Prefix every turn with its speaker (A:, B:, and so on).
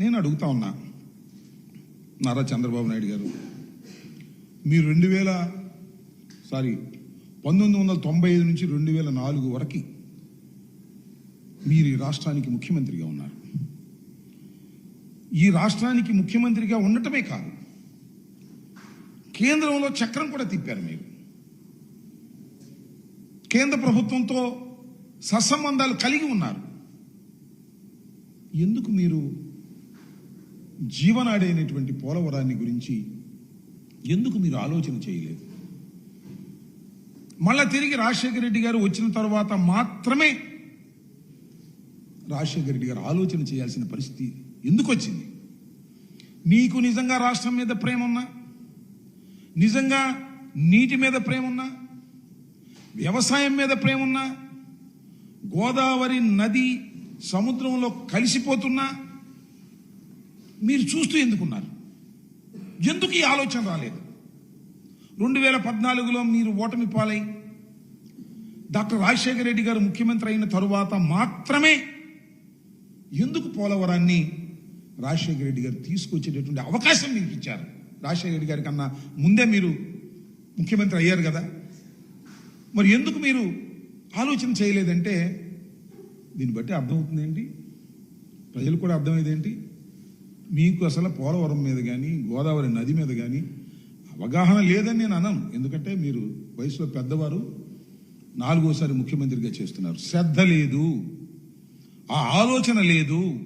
A: నేను అడుగుతా ఉన్నా నారా చంద్రబాబు నాయుడు గారు. మీరు రెండు వేల సారీ పంతొమ్మిది వందల తొంభై ఐదు నుంచి రెండు వేల నాలుగు వరకు మీరు ఈ రాష్ట్రానికి ముఖ్యమంత్రిగా ఉన్నారు. ఈ రాష్ట్రానికి ముఖ్యమంత్రిగా ఉండటమే కాదు కేంద్రంలో చక్రం కూడా తిప్పారు మీరు. కేంద్ర ప్రభుత్వంతో సత్సంబంధాలు కలిగి ఉన్నారు. ఎందుకు మీరు జీవనాడైనటువంటి పోలవరాన్ని గురించి ఎందుకు మీరు ఆలోచన చేయలేదు? మళ్ళా తిరిగి రాజశేఖర రెడ్డి గారు వచ్చిన తర్వాత మాత్రమే రాజశేఖర రెడ్డి గారు ఆలోచన చేయాల్సిన పరిస్థితి ఎందుకు వచ్చింది? మీకు నిజంగా రాష్ట్రం మీద ప్రేమ ఉన్నా? నిజంగా నీటి మీద ప్రేమ ఉన్నా? వ్యవసాయం మీద ప్రేమ ఉన్నా? గోదావరి నది సముద్రంలో కలిసిపోతున్నా? మీరు చూస్తూ ఎందుకున్నారు? ఎందుకు ఈ ఆలోచన రాలేదు? రెండు వేల పద్నాలుగులో మీరు ఓటమి పాలై డాక్టర్ రాజశేఖర రెడ్డి గారు ముఖ్యమంత్రి అయిన తరువాత మాత్రమే ఎందుకు పోలవరాన్ని రాజశేఖర రెడ్డి గారు తీసుకొచ్చేటటువంటి అవకాశం మీకు ఇచ్చారు? రాజశేఖర రెడ్డి గారి కన్నా ముందే మీరు ముఖ్యమంత్రి అయ్యారు కదా? మరి ఎందుకు మీరు ఆలోచన చేయలేదంటే దీన్ని బట్టి అర్థమవుతుంది ఏంటి ప్రజలు కూడా అర్థమయ్యేది ఏంటి మీకు అసలు పోలవరం మీద కానీ గోదావరి నది మీద కానీ అవగాహన లేదని నేను అనను. ఎందుకంటే మీరు వయసులో పెద్దవారు నాలుగోసారి ముఖ్యమంత్రిగా చేస్తున్నారు. శ్రద్ధ లేదు. ఆ ఆలోచన లేదు.